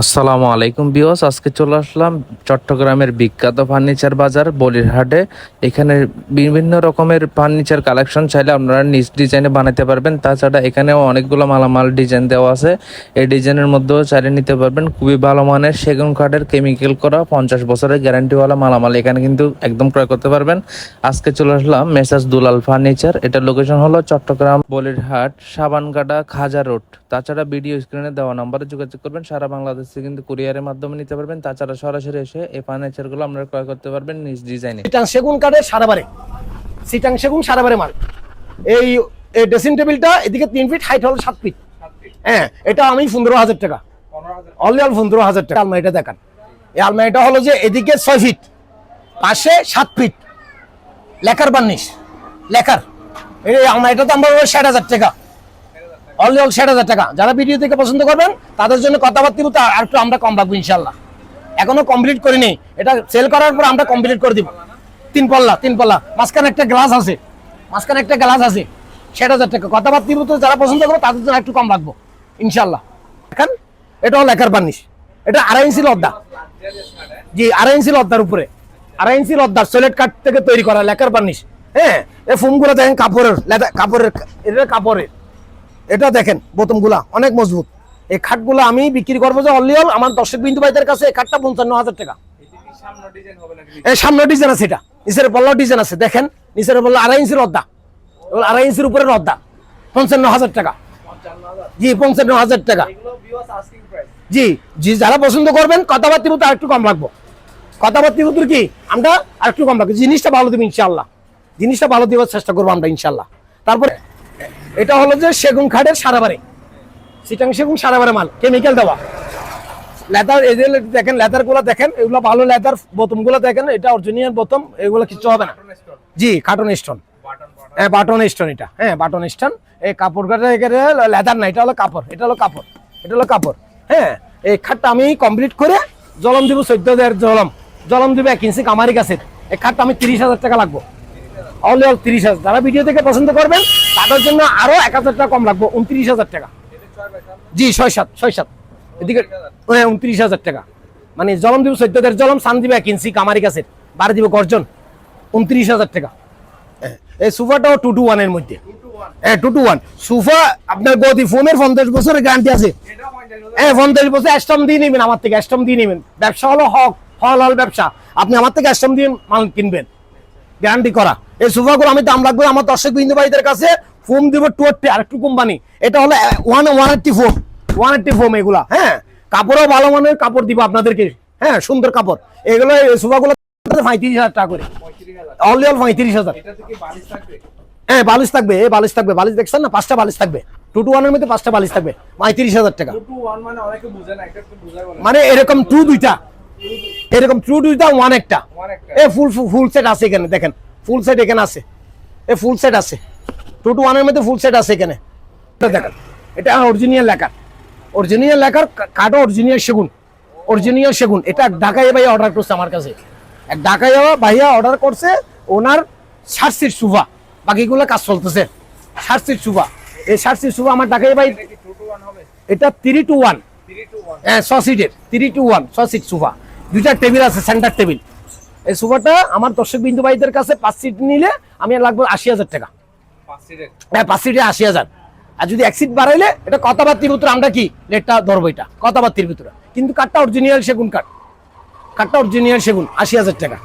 আসসালামু আলাইকুম বিওস আজকে চলে আসলাম চট্টগ্রামের বিখ্যাত ফার্নিচার বাজার বলিরহাটে। এখানে বিভিন্ন রকমের ফার্নিচার কালেকশন চাইলে আপনারা নিজ ডিজাইনে বানাতে পারবেন। তাছাড়া এখানেও অনেকগুলো মালামাল ডিজাইন দেওয়া আছে। এই ডিজাইনের মধ্যেও চাইলে নিতে পারবেন। খুবই ভালো মানের সেগুন কাঠের কেমিক্যাল করা পঞ্চাশ বছরের গ্যারান্টিওয়ালা মালামাল। এখানে কিন্তু একদম ক্রয় করতে পারবেন। আজকে চলে আসলাম মেসাজ দুলাল ফার্নিচার। এটার লোকেশন হলো চট্টগ্রাম বলিরহাট সাবানকাটা খাজা রোড। তাছাড়া ভিডিও স্ক্রিনে দেওয়া নাম্বারে যোগাযোগ করবেন। সারা বাংলাদেশে কিন্তু কুরিয়ারের মাধ্যমে নিতে পারবেন। তাছাড়া সরাসরি এসে এই ফার্নিচারগুলো আপনারা ক্রয় করতে পারবেন নিজ ডিজাইনে সিটাং সেগুন কাঠের সারাবারে সিটাং সেগুন সারাবারে মাল। এই ড্রেসিং টেবিলটা এদিকে তিন ফিট হাইট হল সাত ফিট হ্যাঁ এটা আমি পনেরো হাজার টাকা। অনলি অল পনেরো হাজার টাকা। আলমারিটা দেখান। এই আলমারিটা হলো যে এদিকে ছয় ফিট পাশে সাত ফিট লেখার বার্নিশ। লেখার এই আলমারিটা দাম পড়বে ষাট হাজার টাকা। অনলি অল ষাট হাজার টাকা। যারা ভিডিও থেকে পছন্দ করবেন, তাদের জন্য কথাবার্তা আর একটু আমরা কম রাখব ইনশাল্লাহ এখনও কমপ্লিট করিনি। এটা সেল করার পর আমরা কমপ্লিট করে দিব। তিন পাল্লা তিন পাল্লা। মাঝখানে একটা গ্লাস আছে। মাঝখানে একটা গ্লাস আছে। ষাট হাজার টাকা। কথাবার্তা যারা পছন্দ করবে, তাদের জন্য একটু কম রাখব। ইনশাল্লাহ এখন এটা হল লেখার বার্নিশ এটা আড়াই ইঞ্চি লদ্দা। জি, আড়াই ইঞ্চি লদ্দার উপরে। আড়াই ইঞ্চি লদ্দার সোলেট কাঠ থেকে তৈরি করা লেখার বার্নিশ হ্যাঁ এই ফোমগুলো দেখেন কাপড়ের কাপড়ের এটা কাপড়ের। এটা দেখেন বোতমগুলা অনেক মজবুত। এই খাটগুলো আমি বিক্রি করব যে অনলি অল আমার দর্শক বিন্দু ভাইদের কাছে এই খাটটা পঞ্চান্ন হাজার টাকা। এই সামনে ডিজাইন আছে এটা, নিচের পল্লা ডিজাইন আছে, দেখেন, নিচের পল্লা আড়াই ইঞ্চির রদ্দা আড়াই ইঞ্চির উপরে রদ্দা পঞ্চান্ন হাজার টাকা। জি পঞ্চান্ন হাজার টাকা। জি জি, যারা পছন্দ করবেন কথাবার্তি মতো আরেকটু কম রাখব কথাবার্তি মতো কি, আমরা আরেকটু কম রাখব জিনিসটা ভালো দেবো ইনশাল্লাহ জিনিসটা ভালো দেওয়ার চেষ্টা করব আমরা ইনশাল্লাহ তারপরে এটা হলো যে সেগুন খাটের সারাবারে সিটাং সেগুন সারাবারে মাল কেমিক্যাল দেওয়া। লেদার এই যে দেখেন লেদারগুলো দেখেন এগুলো ভালো লেদার বোতমগুলো দেখেন এটা অরিজিনাল বোতম এগুলো কিছু হবে না। জি কার্টন স্টোন হ্যাঁ বাটন স্টোন এটা। হ্যাঁ বাটন স্টোন এই কাপড় এখানে লেদার না এটা হলো কাপড় এটা হলো কাপড় এটা হলো কাপড়। হ্যাঁ এই খাটটা আমি কমপ্লিট করে জলম দিব চোদ্দ দেড় জলম। জলম দিব এক ইঞ্চি কামারি গাছের। এই খাটটা আমি তিরিশ হাজার টাকা লাগবো। অনলি অল তিরিশ হাজার। যারা ভিডিও দেখে পছন্দ করবেন তাদের জন্য আরও এক হাজার টাকা কম লাগবে, উনত্রিশ হাজার টাকা। জি, ছয় সাত ছয় সাত। এদিকে হ্যাঁ উনত্রিশ হাজার টাকা। মানে জলম দিব দেড় জলম সান দিবে ইঞ্চি কামারি গাছের বাড়ি দিব গর্জন, উনত্রিশ হাজার টাকা। এই সোফাটাও টু টু ওয়ানের মধ্যে। হ্যাঁ টু টু ওয়ান সোফা, আপনার গদি ফোমের পঞ্চাশ বছরের গ্যারান্টি আছে। হ্যাঁ পঞ্চাশ বছর অ্যাস্টম দিয়ে নেবেন, আমার থেকে অ্যাস্টম দিয়ে নেবেন। ব্যবসা হলো হক হল হল ব্যবসা। আপনি আমার থেকে অ্যাস্টম দিয়ে মাল কিনবেন। গ্যারান্টি করা। এই সোফাগুলো আমি দাম রাখব আমার দর্শক বিন্দু ভাইদের কাছে। ফোম দিব টুয়ারটি আর একটু কোম্পানি। এটা হলো one one eighty foam one eighty foam এগুলা হ্যাঁ? কাপড়ও ভালো মানের কাপড় দিব আপনাদেরকে হ্যাঁ? সুন্দর কাপড়। এগুলো এই সোফাগুলো পঁয়ত্রিশ হাজার টাকা করে। অনলি অল পঁয়ত্রিশ হাজার। হ্যাঁ বালিশ থাকবে এই বালিশ থাকবে। বালিশ দেখছেন না? পাঁচটা বালিশ থাকবে। টু টু ওয়ানের মধ্যে পাঁচটা বালিশ থাকবে। পঁয়ত্রিশ হাজার টাকা। মানে এরকম টু দুইটা। এরকম টু দুইটা ওয়ান একটা। এ ফুল ফুল সেট আছে এখানে দেখেন। ফুল সেট এখানে আছে। এ ফুল সেট আছে। টু টু ওয়ানের মধ্যে ফুল সেট আছে এখানে। এটা দেখেন এটা অরিজিনাল লেখার অরিজিনাল লেখার কাঠও অরিজিনাল সেগুন। অরিজিনাল সেগুন। এটা ঢাকায় ভাই অর্ডার করছে আমার কাছে। এক ঢাকায় ভাইয়া অর্ডার করছে ওনার ষাট সিট সুফা বাকিগুলো কাজ চলতেছে। ষাট সিট সুফা এই ষাট সিট সুফা আমার ঢাকায় ভাই এটা থ্রি টু ওয়ান হ্যাঁ ছ সিটের থ্রি টু ওয়ান ছ সিট সোফা দুইটা টেবিল আছে সেন্টার টেবিল এই সোফাটা আমার দর্শক বিন্দু ভাইদের কাছে পাঁচ সিট নিলে আমি লাগবে আশি হাজার টাকা। হ্যাঁ পাঁচ সিটে আশি হাজার। আর যদি এক সিট বাড়াইলে এটা কথাবার্তির ভিতরে আমরা কি? রেটটা ধরবো এটা। কথাবার্তির ভিতরে। কিন্তু কাঠটা অরিজিনাল সেগুন কাঠ কাঠটা অরিজিনাল সেগুন আশি হাজার টাকা।